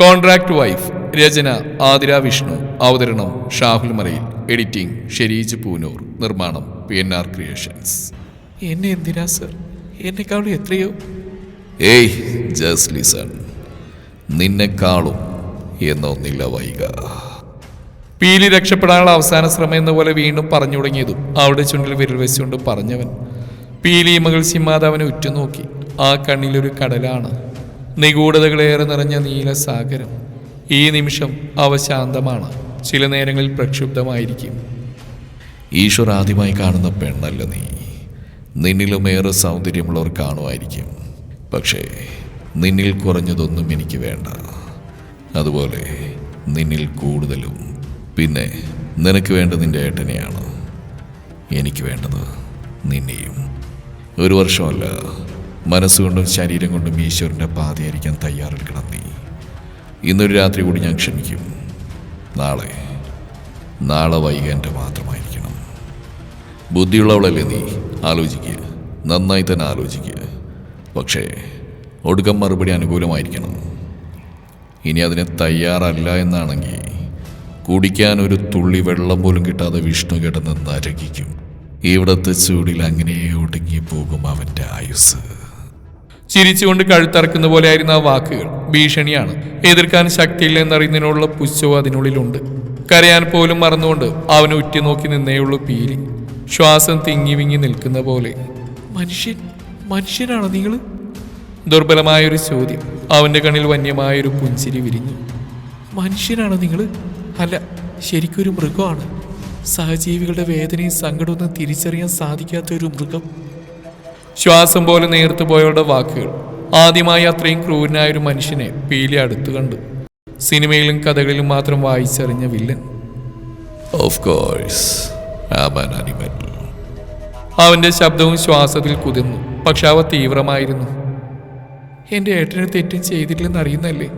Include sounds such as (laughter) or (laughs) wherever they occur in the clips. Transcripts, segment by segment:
Contract wife രചന ആതിര വിഷ്ണു അവതരണം Shahul മറയിൽ editing Shereej Poonoor നിർമ്മാണം പി എൻ ആർ ക്രിയേഷൻസ്. എന്നെ എന്തിനാ സർ? എന്നെക്കാളും എത്രയോ? ഏയ് ജസ്റ്റ് ലിസൺ. നിന്നെക്കാളും എന്നൊന്നില്ല വൈക. പീലി രക്ഷപ്പെടാനുള്ള അവസാന ശ്രമം എന്ന പോലെ വീണ്ടും പറഞ്ഞു തുടങ്ങിയതും അവിടെ ചുണ്ടിൽ വിരൽ വെച്ചുകൊണ്ട് പറഞ്ഞവൻ. പീലി മകൾ സിംഹാതാവിനെ ഉറ്റുനോക്കി. ആ കണ്ണിലൊരു കടലാണ്. നിഗൂഢതകളേറെ നിറഞ്ഞ നീലസാഗരം ഈ നിമിഷം അവ ശാന്തമാണ്. ചില നേരങ്ങളിൽ പ്രക്ഷുബ്ധമായിരിക്കും. ഈശ്വർ ആദ്യമായി കാണുന്ന പെണ്ണല്ല നീ. നിന്നിലും ഏറെ സൗന്ദര്യമുള്ളവർ കാണുമായിരിക്കും. പക്ഷേ നിന്നിൽ കുറഞ്ഞതൊന്നും എനിക്ക് വേണ്ട. അതുപോലെ നിന്നിൽ കൂടുതലും. പിന്നെ നിനക്ക് വേണ്ടത് നിന്റെ ഏട്ടനെയാണ്. എനിക്ക് വേണ്ടത് നിന്നെയും. ഒരു വർഷമല്ല. മനസ്സുകൊണ്ടും ശരീരം കൊണ്ടും ഈശ്വരന്റെ പാതയായിരിക്കാൻ തയ്യാറെടുക്കണം നീ. ഇന്നൊരു രാത്രി കൂടി ഞാൻ ക്ഷമിക്കും. നാളെ നാളെ വൈകാന്റെ മാത്രമായിരിക്കണം. ബുദ്ധിയുള്ളവളല്ലേ നീ? ആലോചിക്കുക നന്നായി തന്നെ ആലോചിക്കുക പക്ഷേ ഒടുക്കം മറുപടി അനുകൂലമായിരിക്കണം. ഇനി അതിന് തയ്യാറല്ല എന്നാണെങ്കിൽ കുടിക്കാൻ ഒരു തുള്ളി വെള്ളം പോലും കിട്ടാതെ വിഷ്ണു കിടന്ന് നരകിക്കും. ഇവിടത്തെ ചൂടിൽ അങ്ങനെ ഒടുങ്ങി പോകും അവന്റെ ആയുസ് ചിരിച്ചുകൊണ്ട് കഴുത്തറക്കുന്ന പോലെയായിരുന്നു ആ വാക്കുകൾ ഭീഷണിയാണ്. എതിർക്കാൻ ശക്തിയില്ല എന്നറിയുന്നതിനുള്ള പുച്ഛവും അതിനുള്ളിലുണ്ട്. കരയാൻ പോലും മറന്നുകൊണ്ട് അവനെ ഉറ്റുനോക്കി നിന്നേയുള്ളൂ പീലി. ശ്വാസം തിങ്ങി വിങ്ങി നിൽക്കുന്ന പോലെ. മനുഷ്യൻ മനുഷ്യനാണോ നിങ്ങൾ? ദുർബലമായൊരു ചോദ്യം. അവന്റെ കണ്ണിൽ വന്യമായൊരു പുഞ്ചിരി വിരിഞ്ഞു. മനുഷ്യനാണോ നിങ്ങൾ? അല്ല ശരിക്കൊരു മൃഗമാണ്. സഹജീവികളുടെ വേദനയും സങ്കടമൊന്നും തിരിച്ചറിയാൻ സാധിക്കാത്ത ഒരു മൃഗം. ശ്വാസം പോലെ നേർത്തു പോയവരുടെ വാക്കുകൾ. ആദ്യമായി അത്രയും ക്രൂരനായ ഒരു മനുഷ്യനെ പീലി അടുത്തു കണ്ടു. സിനിമയിലും കഥകളിലും മാത്രം വായിച്ചറിഞ്ഞ വില്ലൻ. ഓഫ് കോഴ്സ് അവന്റെ ശബ്ദവും ശ്വാസത്തിൽ കുതിർന്നു. പക്ഷെ അവ തീവ്രമായിരുന്നു. എന്റെ ഏട്ടന് തെറ്റും ചെയ്തിട്ടില്ലെന്ന് അറിയുന്നല്ലേ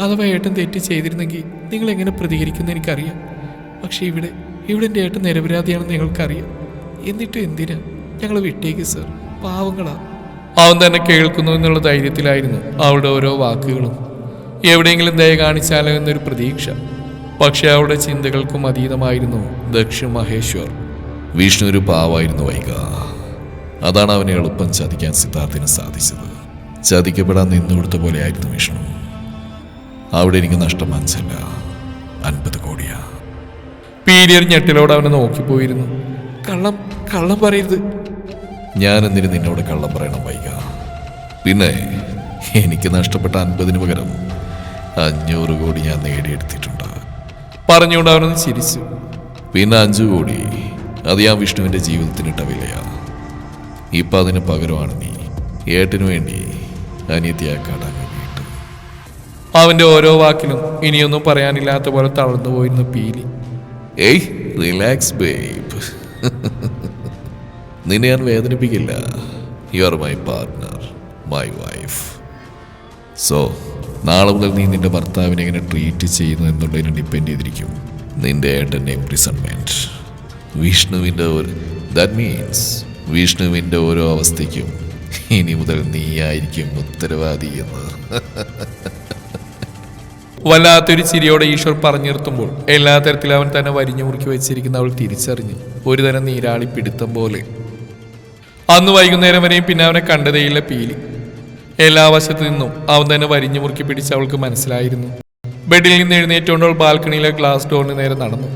അഥവാ ഏട്ടൻ തെറ്റ് ചെയ്തിരുന്നെങ്കിൽ നിങ്ങൾ എങ്ങനെ പ്രതികരിക്കുന്ന എനിക്കറിയാം. പക്ഷെ ഇവിടെ ഇവിടെ എന്റെ ഏട്ടൻ നിരപരാധിയാണെന്ന് നിങ്ങൾക്കറിയാം. എന്നിട്ട് എന്തിനാ ഞങ്ങൾ വിട്ടേക്ക് സർ? പാവങ്ങളാ. അവൻ തന്നെ കേൾക്കുന്നു എന്നുള്ള ധൈര്യത്തിലായിരുന്നു അവളുടെ ഓരോ വാക്കുകളും. എവിടെയെങ്കിലും ദയ കാണിച്ചാലോ എന്നൊരു പ്രതീക്ഷ. പക്ഷെ അവളുടെ ചിന്തകൾക്കും അതീതമായിരുന്നു ദക്ഷിൺ മഹേശ്വർ വിഷ്ണു ഒരു പാവായിരുന്നു വൈക അതാണ് അവനെ എളുപ്പം ചതിക്കാൻ സിദ്ധാർത്ഥിന് സാധിച്ചത്. ചതിക്കപ്പെടാൻ നിന്നുകൊടുത്ത പോലെയായിരുന്നു വിഷ്ണു. അവിടെ എനിക്ക് നഷ്ടം അഞ്ചല്ല അൻപത് കോടിയാ. പീരിയർ ഞെട്ടിലോട് അവനെ നോക്കിപ്പോയിരുന്നു. കള്ളം കള്ളം പറയരുത്. ഞാൻ എന്തിനു നിന്നോട് കള്ളം പറയണം വൈക. പിന്നെ എനിക്ക് നഷ്ടപ്പെട്ട അൻപതിന് പകരം അഞ്ഞൂറ് കോടി ഞാൻ നേടിയെടുത്തിട്ടുണ്ട്. പറഞ്ഞുകൊണ്ട് അവനൊന്ന് ചിരിച്ചു. പിന്നെ അഞ്ചു കോടി അത് ഞാൻ വിഷ്ണുവിന്റെ ജീവിതത്തിനിട്ട വിലയാ. ഇപ്പം അതിന് പകരമാണ് നീ ഏട്ടിനു വേണ്ടി അനിയത്തിയാക്കാടാൻ വേണ്ടിയിട്ട്. അവന്റെ ഓരോ വാക്കിലും ഇനിയൊന്നും പറയാനില്ലാത്ത പോലെ തളർന്നു പോയിരുന്നു പീലി. ഏയ് റിലാക്സ് ബേബ്. നിന്നെ ഞാൻ വേദനിപ്പിക്കില്ല. You are my partner my wife so നാളെ മുതൽ നീ നിന്റെ ഭർത്താവിനെ എങ്ങനെ ട്രീറ്റ് ചെയ്യുന്നു എന്നുള്ളതിനെ ഡിപ്പെൻഡ് ചെയ്തിരിക്കും. നിന്റെ ഏട്ടന്റെ ഇംപ്രിസൺമെന്റ് വിഷ്ണുവിന്റെ ഒരു ദാറ്റ് മീൻസ് വിഷ്ണുവിന്റെ ഓരോ അവസ്ഥയ്ക്കും ഇനി മുതൽ നീ ആയിരിക്കും ഉത്തരവാദി എന്ന്. (laughs) വല്ലാത്തൊരു ചിരിയോടെ ഈശ്വർ പറഞ്ഞു നിർത്തുമ്പോൾ എല്ലാ തരത്തിലും അവൻ തന്നെ വരിഞ്ഞു മുറുക്കി വെച്ചിരിക്കുന്ന അവൾ തിരിച്ചറിഞ്ഞു ഒരു തരം നീരാളി പിടുത്തം പോലെ അന്ന് വൈകുന്നേരം വരെയും പിന്നെ അവനെ കണ്ടതേയില്ല പീലി. എല്ലാ വശത്തു നിന്നും അവൻ തന്നെ വരിഞ്ഞു മുറുക്കി പിടിച്ച് അവൾക്ക് മനസ്സിലായിരുന്നു. ബെഡിൽ നിന്ന് എഴുന്നേറ്റുകൊണ്ട് ബാൽക്കണിയിലെ ഗ്ലാസ് ഡോറിന് നേരെ നടന്നു.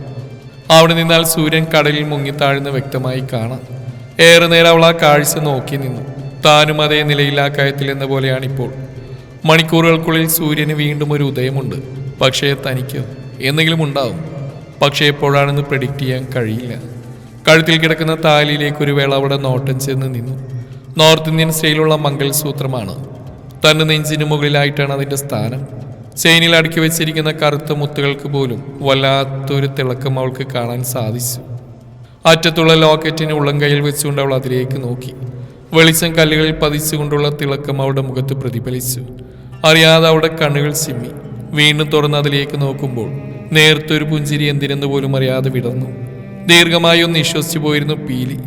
അവിടെ നിന്നാൽ സൂര്യൻ കടലിൽ മുങ്ങിത്താഴുന്ന വ്യക്തമായി കാണാം. ഏറെ നേരം അവൾ ആ കാഴ്ച നോക്കി നിന്നു. താനും അതേ നിലയിൽ ആ കയത്തിൽ എന്ന പോലെയാണിപ്പോൾ. മണിക്കൂറുകൾക്കുള്ളിൽ സൂര്യന് വീണ്ടും ഒരു ഉദയമുണ്ട്. പക്ഷേ തനിക്ക് എന്തെങ്കിലും ഉണ്ടാവും. പക്ഷേ എപ്പോഴാണെന്ന് പ്രഡിക്റ്റ് ചെയ്യാൻ കഴിയില്ല. കഴുത്തിൽ കിടക്കുന്ന താലിയിലേക്ക് ഒരു വേള അവിടെ നോട്ടം ചെന്ന് നിന്നു. നോർത്ത് ഇന്ത്യൻ സ്റ്റൈലുള്ള മംഗൾസൂത്രമാണ് തന്റെ നെഞ്ചിന് മുകളിലായിട്ടാണ് അതിന്റെ സ്ഥാനം. ചെയിനിൽ അടുക്കി വെച്ചിരിക്കുന്ന കറുത്ത മുത്തുകൾക്ക് പോലും വല്ലാത്തൊരു തിളക്കം അവൾക്ക് കാണാൻ സാധിച്ചു. അറ്റത്തുള്ള ലോക്കറ്റിന് ഉള്ളം കയ്യിൽ വെച്ചുകൊണ്ട് അവൾ അതിലേക്ക് നോക്കി. വെളിച്ചം കല്ലുകളിൽ പതിച്ചുകൊണ്ടുള്ള തിളക്കം അവളുടെ മുഖത്ത് പ്രതിഫലിച്ചു. അറിയാതെ അവളുടെ കണ്ണുകൾ ചിമ്മി. വീണ്ടും തുറന്ന് അതിലേക്ക് നോക്കുമ്പോൾ നേർത്തൊരു പുഞ്ചിരി എന്തിനെന്ന് പോലും അറിയാതെ വിടർന്നു. ദീർഘമായി ഒന്ന് വിശ്വസിച്ചു പോയിരുന്നു പീലി.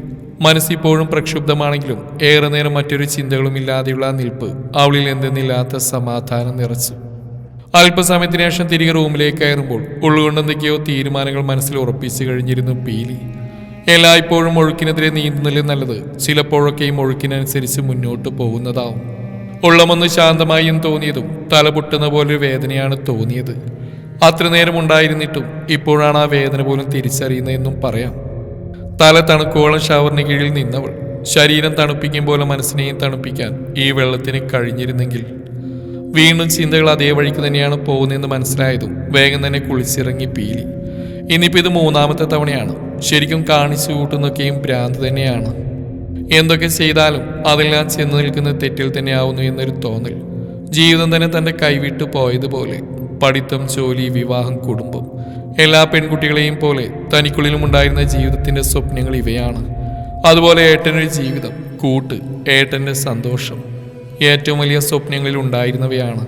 മനസ്സിപ്പോഴും പ്രക്ഷുബ്ധമാണെങ്കിലും ഏറെ നേരം മറ്റൊരു ചിന്തകളും ഇല്ലാതെയുള്ള നിൽപ്പ് അവളിൽ എന്തെന്നില്ലാത്ത സമാധാനം നിറച്ചു. അല്പസമയത്തിന് ശേഷം തിരികെ റൂമിലേക്ക് കയറുമ്പോൾ ഉള്ളുകൊണ്ട് ഉള്ളുകൊണ്ടെന്തൊക്കെയോ തീരുമാനങ്ങൾ മനസ്സിൽ ഉറപ്പിച്ചു കഴിഞ്ഞിരുന്നു പീലി. എല്ലായ്പ്പോഴും ഒഴുക്കിനെതിരെ നീന്തുന്നില്ല നല്ലത് ചിലപ്പോഴൊക്കെയും ഒഴുക്കിനനുസരിച്ച് മുന്നോട്ട് പോകുന്നതാവും. ഉള്ളമൊന്ന് ശാന്തമായും തോന്നിയതും തലപൊട്ടുന്ന പോലൊരു വേദനയാണ് തോന്നിയത്. അത്ര നേരം ഉണ്ടായിരുന്നിട്ടും ഇപ്പോഴാണ് ആ വേദന പോലും തിരിച്ചറിയുന്നതെന്നും പറയാം. തല തണുക്കോളം ഷവറിന് കീഴിൽ നിന്നവൾ ശരീരം തണുപ്പിക്കും പോലെ മനസ്സിനെയും തണുപ്പിക്കാൻ ഈ വെള്ളത്തിന് കഴിഞ്ഞിരുന്നെങ്കിൽ. വീണ്ടും ചിന്തകൾ അതേ വഴിക്ക് തന്നെയാണ് പോകുന്നതെന്ന് മനസ്സിലായതും വേഗം തന്നെ കുളിച്ചിറങ്ങി പീലി. ഇനിയിപ്പോൾ ഇത് മൂന്നാമത്തെ തവണയാണ്. ശരിക്കും കാണിച്ചു കൂട്ടുന്നൊക്കെയും ഭ്രാന്ത് തന്നെയാണ്. എന്തൊക്കെ ചെയ്താലും അതെല്ലാം ചെന്ന് നിൽക്കുന്ന തെറ്റിൽ തന്നെയാവുന്നു എന്നൊരു തോന്നൽ. ജീവിതം തന്നെ തന്റെ കൈവിട്ടു പോയതുപോലെ പഠിത്തം ജോലി വിവാഹം കുടുംബം എല്ലാ പെൺകുട്ടികളെയും പോലെ തനിക്കുള്ളിലും ഉണ്ടായിരുന്ന ജീവിതത്തിന്റെ സ്വപ്നങ്ങൾ ഇവയാണ്. അതുപോലെ ഏട്ടനൊരു ജീവിതം കൂട്ട് ഏട്ടന്റെ സന്തോഷം ഏറ്റവും വലിയ സ്വപ്നങ്ങളിൽ ഉണ്ടായിരുന്നവയാണ്.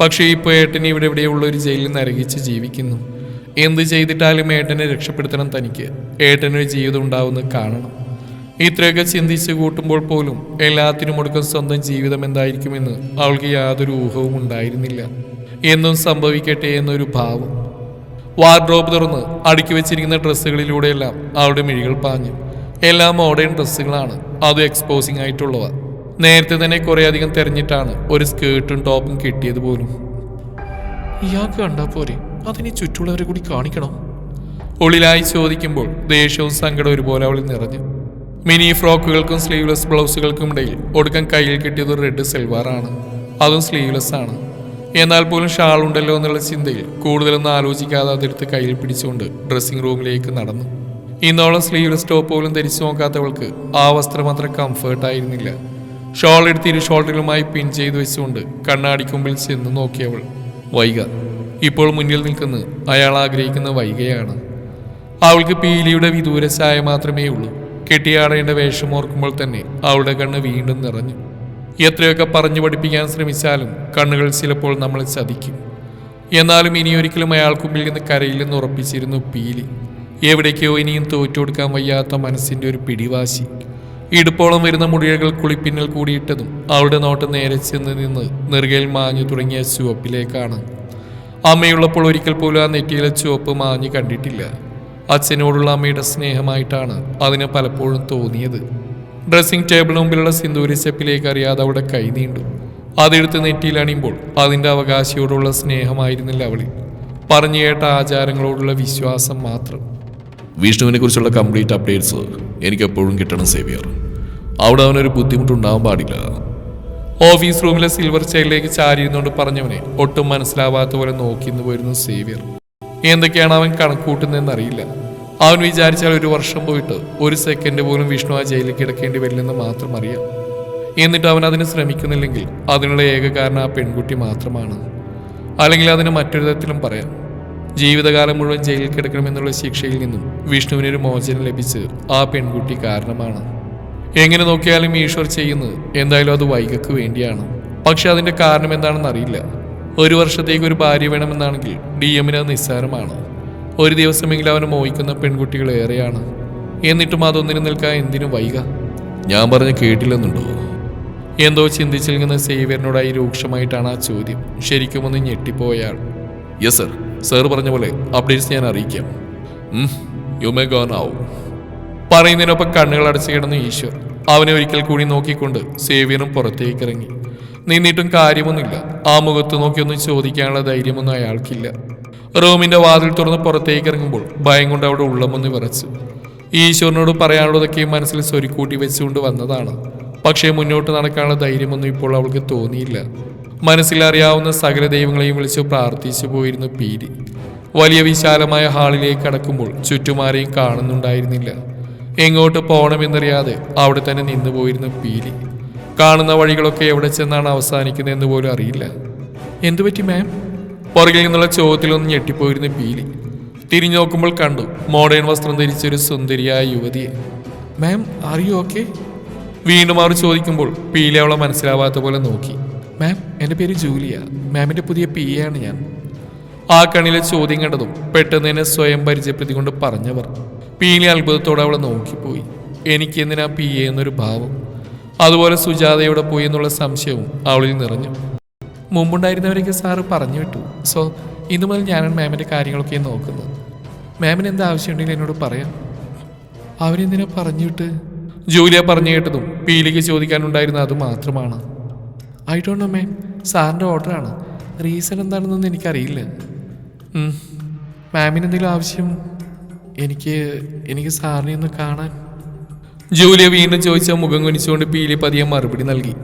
പക്ഷേ ഇപ്പോൾ ഏട്ടൻ ഇവിടെ എവിടെയുള്ള ഒരു ജയിലിൽ നരകിച്ച് ജീവിക്കുന്നു. എന്ത് ചെയ്തിട്ടാലും ഏട്ടനെ രക്ഷപ്പെടുത്തണം തനിക്ക്. ഏട്ടനൊരു ജീവിതം ഉണ്ടാവുന്നത് കാണണം. ഇത്രയൊക്കെ ചിന്തിച്ച് കൂട്ടുമ്പോൾ പോലും എല്ലാത്തിനും ഒടുക്കം സ്വന്തം ജീവിതം എന്തായിരിക്കുമെന്ന് അവൾക്ക് യാതൊരു ഊഹവും ഉണ്ടായിരുന്നില്ല. എന്നും സംഭവിക്കട്ടെ എന്നൊരു ഭാവം. വാർഡ്രോബ് തുറന്ന് അടുക്കി വെച്ചിരിക്കുന്ന ഡ്രസ്സുകളിലൂടെയെല്ലാം അവളുടെ മിഴികൾ പാഞ്ഞു. എല്ലാം മോഡേൺ ഡ്രസ്സുകളാണ്. അത് എക്സ്പോസിംഗ് ആയിട്ടുള്ളവ. നേരത്തെ തന്നെ കുറേ അധികം തെരഞ്ഞിട്ടാണ് ഒരു സ്കേർട്ടും ടോപ്പും കിട്ടിയത് പോലും. ഇയാൾക്ക് കണ്ടാ പോരെ. അതിനെ ചുറ്റുള്ളവരെ കൂടി കാണിക്കണം. ഉള്ളിലായി ചോദിക്കുമ്പോൾ ദേഷ്യവും സങ്കടം ഒരുപോലെ അവളിൽ നിറഞ്ഞു. മിനി ഫ്രോക്കുകൾക്കും സ്ലീവ്ലെസ് ബ്ലൗസുകൾക്കും ഇടയിൽ ഒടുക്കം കയ്യിൽ കിട്ടിയത് റെഡ് സെൽവാറാണ് അതും സ്ലീവ്ലെസ് ആണ്. എന്നാൽ പോലും ഷാൾ ഉണ്ടല്ലോ എന്നുള്ള ചിന്തയിൽ കൂടുതലൊന്നും ആലോചിക്കാതെ അതെടുത്ത് കയ്യിൽ പിടിച്ചുകൊണ്ട് ഡ്രസ്സിംഗ് റൂമിലേക്ക് നടന്നു. ഇന്നോളം സ്ലീവ്ലെസ് ടോപ്പ് പോലും ധരിച്ചു നോക്കാത്തവൾക്ക് ആ വസ്ത്രം അത്ര കംഫേർട്ടായിരുന്നില്ല ഷോൾ എടുത്ത് ഇരു ഷോൾഡറുകളുമായി പിൻ ചെയ്തു വെച്ചുകൊണ്ട് കണ്ണാടിക്ക് കണ്ണാടിക്കുമ്പിൽ ചെന്ന് നോക്കിയവൾ വൈക ഇപ്പോൾ മുന്നിൽ നിൽക്കുന്ന അയാൾ ആഗ്രഹിക്കുന്ന വൈകയാണ് അവൾക്ക് പീലിയുടെ വിദൂര ചായ മാത്രമേ ഉള്ളൂ കെട്ടിയാടേണ്ട വേഷം ഓർക്കുമ്പോൾ തന്നെ അവളുടെ കണ്ണ് വീണ്ടും നിറഞ്ഞു. എത്രയൊക്കെ പറഞ്ഞു പഠിപ്പിക്കാൻ ശ്രമിച്ചാലും കണ്ണുകൾ ചിലപ്പോൾ നമ്മളെ ചതിക്കും. എന്നാലും ഇനിയൊരിക്കലും അയാൾക്കുമ്പിൽ നിന്ന് കരയില്ലെന്ന് ഉറപ്പിച്ചിരുന്നു പീലി. എവിടേക്കോ ഇനിയും തോറ്റു കൊടുക്കാൻ വയ്യാത്ത മനസ്സിന്റെ ഒരു പിടിവാശി. ഇടുപ്പോളം വരുന്ന മുടികൾ കുളിപ്പിന്നൽ കൂടിയിട്ടതും അവളുടെ നോട്ട് നേരെ ചെന്ന് നിന്ന് നെറുകയിൽ മാഞ്ഞു തുടങ്ങിയ ചുവപ്പിലേക്കാണ്. അമ്മയുള്ളപ്പോൾ ഒരിക്കൽ പോലും ആ നെറ്റിയിലെ ചുവപ്പ് മാഞ്ഞു കണ്ടിട്ടില്ല. അച്ഛനോടുള്ള അമ്മയുടെ സ്നേഹമായിട്ടാണ് അതിന് പലപ്പോഴും തോന്നിയത്. ഡ്രസ്സിംഗ് ടേബിളിന് മുമ്പിലുള്ള സിന്ദൂരി സ്റ്റെപ്പിലേക്ക് അറിയാതെ അവിടെ കൈ നീണ്ടു. അതെടുത്ത് നെറ്റിയിൽ അണിയുമ്പോൾ അതിന്റെ അവകാശിയോടുള്ള സ്നേഹമായിരുന്നില്ല അവളിൽ പറഞ്ഞു കേട്ട ആചാരങ്ങളോടുള്ള വിശ്വാസം മാത്രം. വിഷ്ണുവിനെ കുറിച്ചുള്ള കംപ്ലീറ്റ് അപ്ഡേറ്റ്സ് എനിക്ക് എപ്പോഴും കിട്ടണം സേവിയർ. അവിടെ അവനൊരു ബുദ്ധിമുട്ടുണ്ടാവാൻ പാടില്ല. ഓഫീസ് റൂമിലെ സിൽവർ ചെയറിലേക്ക് ചാരിയിരുന്നുകൊണ്ട് പറഞ്ഞവനെ ഒട്ടും മനസ്സിലാവാത്ത പോലെ നോക്കിന്ന് പോയിരുന്നു സേവിയർ. എന്തൊക്കെയാണ് അവൻ കണക്കൂട്ടുന്നതെന്നറിയില്ല അവൻ വിചാരിച്ചാൽ ഒരു വർഷം പോയിട്ട് ഒരു സെക്കൻഡ് പോലും വിഷ്ണു ആ ജയിലിൽ കിടക്കേണ്ടി വരില്ലെന്ന് മാത്രം അറിയാം. എന്നിട്ട് അവൻ അതിന് ശ്രമിക്കുന്നില്ലെങ്കിൽ അതിനുള്ള ഏക കാരണം ആ പെൺകുട്ടി മാത്രമാണ്. അല്ലെങ്കിൽ അതിന് മറ്റൊരു തരത്തിലും പറയാം. ജീവിതകാലം മുഴുവൻ ജയിലിൽ കിടക്കണമെന്നുള്ള ശിക്ഷയിൽ നിന്നും വിഷ്ണുവിനൊരു മോചനം ലഭിച്ച് ആ പെൺകുട്ടി കാരണമാണ്. എങ്ങനെ നോക്കിയാലും ഈശ്വർ ചെയ്യുന്നത് എന്തായാലും അത് വൈകക്ക് വേണ്ടിയാണ്. പക്ഷെ അതിന്റെ കാരണം എന്താണെന്ന് അറിയില്ല. ഒരു വർഷത്തേക്ക് ഒരു ഭാര്യ വേണമെന്നാണെങ്കിൽ ഡി എമ്മിന് അത് നിസ്സാരമാണ്. ഒരു ദിവസമെങ്കിലും അവനെ മോഹിക്കുന്ന പെൺകുട്ടികൾ ഏറെയാണ്. എന്നിട്ടും അതൊന്നിനു നിൽക്കാൻ എന്തിനു വൈക? ഞാൻ പറഞ്ഞ് കേട്ടില്ലെന്നുണ്ടോ? എന്തോ ചിന്തിച്ചു നിൽക്കുന്ന സേവിയറിനോടായി രൂക്ഷമായിട്ടാണ് ആ ചോദ്യം. ശരിക്കും ഒന്ന് ഞെട്ടിപ്പോയാൾ. യെസ് സർ സർ പറഞ്ഞ പോലെ അപ്ഡേറ്റ്സ് ഞാൻ അറിയിക്കാം. യു മേ ഗോൺ നൗ പറയുന്നതിനൊപ്പം കണ്ണുകൾ അടച്ചു കിടന്ന ഈശ്വർ അവനെ ഒരിക്കൽ കൂടി നോക്കിക്കൊണ്ട് സേവ്യനും പുറത്തേക്ക് ഇറങ്ങി നിന്നിട്ടും കാര്യമൊന്നുമില്ല. ആ മുഖത്ത് നോക്കിയൊന്നും ചോദിക്കാനുള്ള ധൈര്യമൊന്നും അയാൾക്കില്ല. റൂമിന്റെ വാതിൽ തുറന്ന് പുറത്തേക്ക് ഇറങ്ങുമ്പോൾ ഭയം കൊണ്ട് അവിടെ ഉള്ളമെന്ന് വിറച്ചു. ഈശ്വരനോട് പറയാനുള്ളതൊക്കെ മനസ്സിൽ സ്വരിക്കൂട്ടി വെച്ചുകൊണ്ട് വന്നതാണ്. പക്ഷേ മുന്നോട്ട് നടക്കാനുള്ള ധൈര്യമൊന്നും ഇപ്പോൾ അവൾക്ക് തോന്നിയില്ല. മനസ്സിലറിയാവുന്ന സകല ദൈവങ്ങളെയും വിളിച്ച് പ്രാർത്ഥിച്ചു പോയിരുന്നു പീരി. വലിയ വിശാലമായ ഹാളിലേക്ക് കടക്കുമ്പോൾ ചുറ്റുമാരെയും കാണുന്നുണ്ടായിരുന്നില്ല. എങ്ങോട്ട് പോകണമെന്നറിയാതെ അവിടെ തന്നെ നിന്നു പോയിരുന്നു പീലി കാണുന്ന വഴികളൊക്കെ എവിടെ ചെന്നാണ് അവസാനിക്കുന്നതെന്ന് പോലും അറിയില്ല. എന്തുപറ്റി മാം? പുറകിൽ നിന്നുള്ള ചോദ്യത്തിലൊന്ന് ഞെട്ടിപ്പോയിരുന്നു പീലി. തിരിഞ്ഞു നോക്കുമ്പോൾ കണ്ടു മോഡേൺ വസ്ത്രം ധരിച്ചൊരു സുന്ദരിയായ യുവതിയെ. മാം ആർ യു ഓക്കെ വീണ്ടും അവർ ചോദിക്കുമ്പോൾ പീലി അവളെ മനസ്സിലാവാത്ത പോലെ നോക്കി. മാം എന്റെ പേര് ജൂലിയ. മാമിന്റെ പുതിയ പി ആണ് ഞാൻ. ആ കണ്ണിലെ ചോദ്യം കണ്ടതും പെട്ടെന്ന് തന്നെ സ്വയം പരിചയപ്പെടുത്തി കൊണ്ട് പറഞ്ഞവർ. പീലി അത്ഭുതത്തോടെ അവളെ നോക്കിപ്പോയി. എനിക്ക് എന്തിനാ പി എ എന്നൊരു ഭാവം? അതുപോലെ സുജാതയോടെ പോയി എന്നുള്ള സംശയവും അവളിൽ നിറഞ്ഞു. മുമ്പുണ്ടായിരുന്നവരൊക്കെ സാറ് പറഞ്ഞു വിട്ടു. സോ ഇന്നു മുതൽ ഞാനാണ് മാമിന്റെ കാര്യങ്ങളൊക്കെ നോക്കുന്നത്. മാമിന് എന്താ ആവശ്യമുണ്ടെങ്കിൽ എന്നോട് പറയാം. അവരെന്തിനാ പറഞ്ഞു വിട്ട്? ജൂലിയ പറഞ്ഞു കേട്ടതും പീലിക്ക് ചോദിക്കാനുണ്ടായിരുന്ന അത് മാത്രമാണ്. ഐ ഡോണ്ട് നോ മാം സാറിന്റെ ഓർഡറാണ് റീസൺ എന്താണെന്നൊന്നും എനിക്കറിയില്ല. മാമിന് എന്തെങ്കിലും ആവശ്യം? എനിക്ക് എനിക്ക് സാറിനെ ഒന്ന് കാണാൻ. ജൂലിയ വീണ്ടും ചോദിച്ച മുഖം കുനിച്ചുകൊണ്ട് പീലി പതിയെ മറുപടി നൽകി.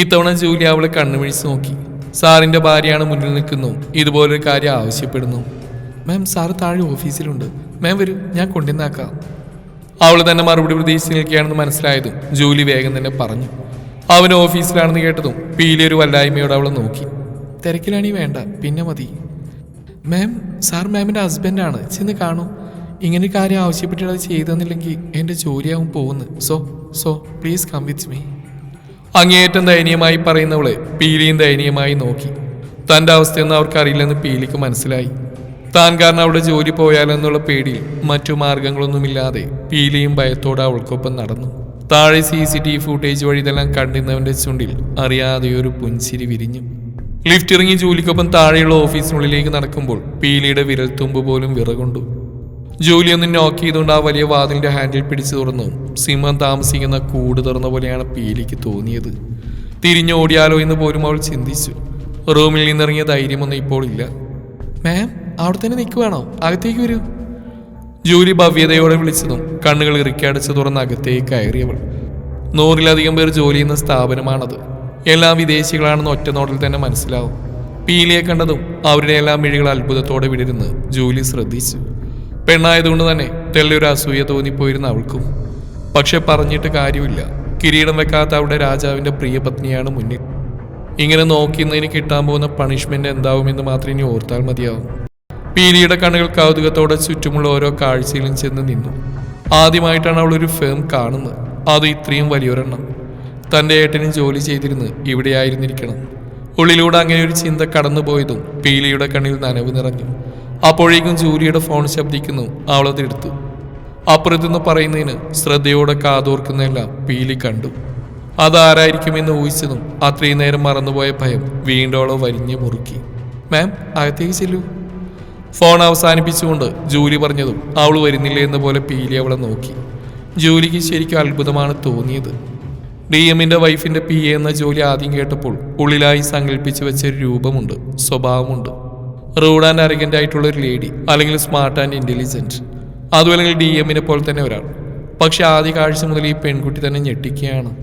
ഇത്തവണ ജൂലിയ അവളെ കണ്ണുമിഴിച്ച് നോക്കി. സാറിന്റെ ഭാര്യയാണ് മുന്നിൽ നിൽക്കുന്നു. ഇതുപോലൊരു കാര്യം ആവശ്യപ്പെടുന്നു. മാം സാറ് താഴെ ഓഫീസിലുണ്ട്. മാം വരും ഞാൻ കൊണ്ടുവന്നാക്കാം. അവൾ തന്നെ മറുപടി പ്രതീക്ഷിച്ച് നിൽക്കുകയാണെന്ന് മനസ്സിലായതും ജൂലി വേഗം തന്നെ പറഞ്ഞു. അവൻ ഓഫീസിലാണെന്ന് കേട്ടതും പീലി ഒരു വല്ലായ്മയോട് അവളെ നോക്കി. തിരക്കിലാണീ വേണ്ട പിന്നെ മതി. മാം സാർ മാമിന്റെ ഹസ്ബൻഡാണ് ചെന്ന് കാണൂ. ഇങ്ങനെ കാര്യം ആവശ്യപ്പെട്ടിട്ട് അത് ചെയ്തെന്നില്ലെങ്കിൽ എന്റെ ജോലിയാവും പോകുന്നു so so please come with me അങ്ങേയറ്റം ദയനീയമായി പറയുന്നവളെ പീലിയും ദയനീയമായി നോക്കി. തന്റെ അവസ്ഥയൊന്നും അവർക്കറിയില്ലെന്ന് പീലിക്ക് മനസ്സിലായി. താൻ കാരണം അവിടെ ജോലി പോയാലെന്നുള്ള പേടി മറ്റു മാർഗങ്ങളൊന്നുമില്ലാതെ പീലിയും ഭയത്തോടെ അവൾക്കൊപ്പം നടന്നു. താഴെ C C T V footage വഴി ഇതെല്ലാം കണ്ടിരുന്നവന്റെ ചുണ്ടിൽ അറിയാതെ ഒരു പുഞ്ചിരി വിരിഞ്ഞു. ലിഫ്റ്റ് ഇറങ്ങി ജോലിക്കൊപ്പം താഴെയുള്ള ഓഫീസിനുള്ളിലേക്ക് നടക്കുമ്പോൾ പീലിയുടെ വിരൽത്തുമ്പ് പോലും വിറകൊണ്ടു. ജോലി ഒന്ന് നോക്ക് ചെയ്തുകൊണ്ട് ആ വലിയ വാതിലിന്റെ ഹാൻഡിൽ പിടിച്ചു തുറന്നു. സിമൻ താമസിക്കുന്ന കൂട് തുറന്ന പോലെയാണ് പീലിക്ക് തോന്നിയത്. തിരിഞ്ഞോടിയാലോ എന്ന് പോലും അവൾ ചിന്തിച്ചു. റൂമിൽ നിന്നിറങ്ങിയ ധൈര്യമൊന്നും ഇപ്പോൾ ഇല്ല. മാം അവിടെ തന്നെ നിൽക്കുവാണോ? അകത്തേക്ക് വരൂ. ജോലി ഭവ്യതയോടെ വിളിച്ചതും കണ്ണുകൾ ഇറുക്കിയടച്ച് തുറന്ന് അകത്തേക്ക് കയറിയവൾ നൂറിലധികം പേർ ജോലി ചെയ്യുന്ന സ്ഥാപനമാണത്. എല്ലാ വിദേശികളാണെന്ന് ഒറ്റ നോട്ടിൽ തന്നെ മനസ്സിലാവും. പീലിയെ കണ്ടതും അവരുടെ എല്ലാ മിഴികൾ അത്ഭുതത്തോടെ വിടരുന്ന് ജോലി ശ്രദ്ധിച്ചു. പെണ്ണായതുകൊണ്ട് തന്നെ തെല്ലൊരു അസൂയ തോന്നിപ്പോയിരുന്ന അവൾക്കും. പക്ഷെ പറഞ്ഞിട്ട് കാര്യമില്ല. കിരീടം വെക്കാത്ത അവളുടെ രാജാവിന്റെ പ്രിയപത്നിയാണ് മുന്നിൽ. ഇങ്ങനെ നോക്കുന്നതിന് കിട്ടാൻ പോകുന്ന പണിഷ്മെന്റ് എന്താവുമെന്ന് മാത്രം ഇനി ഓർത്താൽ മതിയാവും. പീലിയുടെ കണ്ണുകൾ കൗതുകത്തോടെ ചുറ്റുമുള്ള ഓരോ കാഴ്ചയിലും ചെന്ന് നിന്നു. ആദ്യമായിട്ടാണ് അവൾ ഒരു ഫേം കാണുന്നത്. അത് ഇത്രയും വലിയൊരെണ്ണം. തന്റെ ഏട്ടനും ജോലി ചെയ്തിരുന്ന് ഇവിടെയായിരുന്നിരിക്കണം ഉള്ളിലൂടെ അങ്ങനെ ഒരു ചിന്ത കടന്നുപോയതും പീലിയുടെ കണ്ണിൽ നനവ് നിറഞ്ഞു. അപ്പോഴേക്കും ജൂലിയുടെ ഫോൺ ശബ്ദിക്കുന്നു. അവളത് എടുത്തു. അപ്പുറത്തുനിന്ന് പറയുന്നതിന് ശ്രദ്ധയോടെ കാതോർക്കുന്നതെല്ലാം പീലി കണ്ടു. അതാരായിരിക്കുമെന്ന് ഊഹിച്ചതും അത്രയും നേരം മറന്നുപോയ ഭയം വീണ്ടും അവളെ വലിഞ്ഞു മുറുക്കി. മാം അകത്തേക്ക് ചെല്ലൂ. ഫോൺ അവസാനിപ്പിച്ചുകൊണ്ട് ജൂലി പറഞ്ഞതും അവൾ വരുന്നില്ല എന്ന പോലെ പീലി അവളെ നോക്കി. ജൂലിക്ക് ശരിക്കും അത്ഭുതമാണ് തോന്നിയത്. ഡി എമ്മിന്റെ വൈഫിന്റെ പി എന്ന ജോലി ആദ്യം കേട്ടപ്പോൾ ഉള്ളിലായി സങ്കല്പിച്ചു വെച്ച രൂപമുണ്ട് സ്വഭാവമുണ്ട്. റൂഡ് ആൻഡ് അരഗന്റ് ആയിട്ടുള്ള ഒരു ലേഡി അല്ലെങ്കിൽ സ്മാർട്ട് ആൻഡ് ഇന്റലിജന്റ് അതുമല്ലെങ്കിൽ ഡി എമ്മിനെ പോലെ തന്നെ ഒരാൾ. പക്ഷെ ആദ്യ കാഴ്ച മുതൽ ഈ പെൺകുട്ടി തന്നെ ഞെട്ടിക്കുകയാണ്.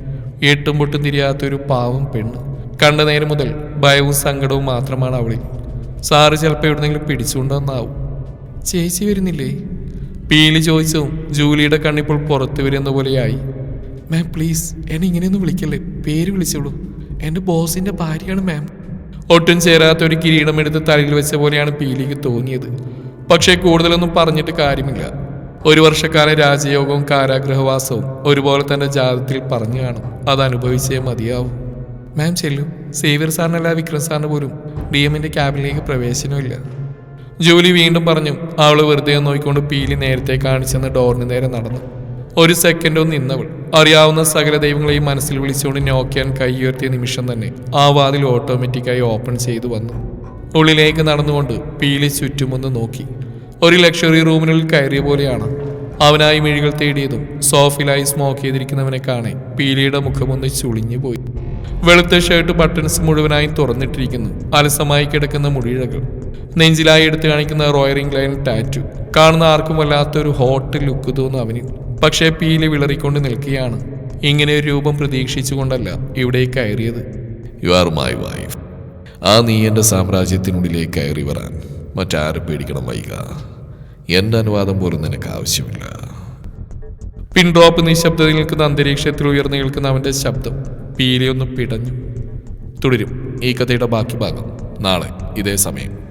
എട്ടും പൊട്ടും തിരിയാത്തൊരു പാവം പെണ്ണ്. കണ്ട നേരം മുതൽ ഭയവും സങ്കടവും മാത്രമാണ് അവളിൽ. സാറ് ചിലപ്പോൾ എവിടെന്നെങ്കിലും പിടിച്ചുകൊണ്ടെന്നാവും ചേച്ചി വരുന്നില്ലേ? പീലി ചോദിച്ചതും ജൂലിയുടെ കണ്ണിപ്പോൾ പുറത്തു വരുന്ന പോലെയായി. മാം പ്ലീസ് എന്നെ ഇങ്ങനെയൊന്നും വിളിക്കല്ലേ? പേര് വിളിച്ചോളൂ. എന്റെ ബോസിന്റെ ഭാര്യയാണ് മാം. ഒട്ടും ചേരാത്ത ഒരു കിരീടം എടുത്ത് തലയിൽ വെച്ച പോലെയാണ് പീലിക്ക് തോന്നിയത്. പക്ഷേ കൂടുതലൊന്നും പറഞ്ഞിട്ട് കാര്യമില്ല. ഒരു വർഷക്കാലം രാജയോഗവും കാരാഗ്രഹവാസവും ഒരുപോലെ തന്റെ ജാതത്തിൽ പറഞ്ഞു കാണും. അത് അനുഭവിച്ചേ മതിയാവും. മാം ചെല്ലു. സേവ്യർ സാറിനല്ല വിക്രം സാറിന് പോലും ഡി എമ്മിന്റെ ക്യാബിനിലേക്ക് പ്രവേശനമില്ല ജോലി വീണ്ടും പറഞ്ഞു അവൾ വെറുതെ നോക്കിക്കൊണ്ട് പീലി നേരത്തെ കാണിച്ചെന്ന് ഡോറിന് നേരെ നടന്നു. ഒരു സെക്കൻഡോ നിന്നവൾ. അറിയാവുന്ന സകല ദൈവങ്ങളെയും മനസ്സിൽ വിളിച്ചുകൊണ്ട് നോക്കിയാൻ കൈയുയർത്തിയ നിമിഷം തന്നെ ആ വാതിൽ ഓട്ടോമാറ്റിക്കായി ഓപ്പൺ ചെയ്തു വന്നു. ഉള്ളിലേക്ക് നടന്നുകൊണ്ട് പീലി ചുറ്റുമൊന്ന് നോക്കി. ഒരു ലക്ഷറി റൂമിനുള്ളിൽ കയറിയ പോലെയാണ്. അവനായി മിഴികൾ തേടിയതും സോഫിലായി സ്മോക്ക് ചെയ്തിരിക്കുന്നവനെ കാണെ പീലിയുടെ മുഖമൊന്ന് ചുളിഞ്ഞു പോയി. വെളുത്ത ഷർട്ട് ബട്ടൺസ് മുഴുവനായി തുറന്നിട്ടിരിക്കുന്നു. അലസമായി കിടക്കുന്ന മുടിയിഴകൾ. നെഞ്ചിലായി എടുത്തു കാണിക്കുന്ന റോയറിംഗ് ലൈൻ ടാറ്റു കാണുന്ന ആർക്കും വല്ലാത്തൊരു ഹോട്ട് ലുക്ക് തോന്നുന്നു അവനിൽ പക്ഷേ പീലി വിളറിക്കൊണ്ട് നിൽക്കുകയാണ്. ഇങ്ങനെ ഒരു രൂപം പ്രതീക്ഷിച്ചുകൊണ്ടല്ല ഇവിടെ കയറിയത്. യു ആർ മൈ വൈഫ് ആ നീ എന്റെ സാമ്രാജ്യത്തിനുള്ളിലേക്ക് കയറി വരാൻ മറ്റാരും പേടിക്കണം വൈക. എന്റെ അനുവാദം പോലും നിനക്ക് ആവശ്യമില്ല. പിൻഡ്രോപ്പ് നീ നിശബ്ദതയിൽ നിൽക്കുന്ന അന്തരീക്ഷത്തിൽ ഉയർന്നു നിൽക്കുന്ന അവന്റെ ശബ്ദം പീലിയൊന്ന് പിടഞ്ഞു. തുടരും. ഈ കഥയുടെ ബാക്കി ഭാഗം നാളെ ഇതേ സമയം.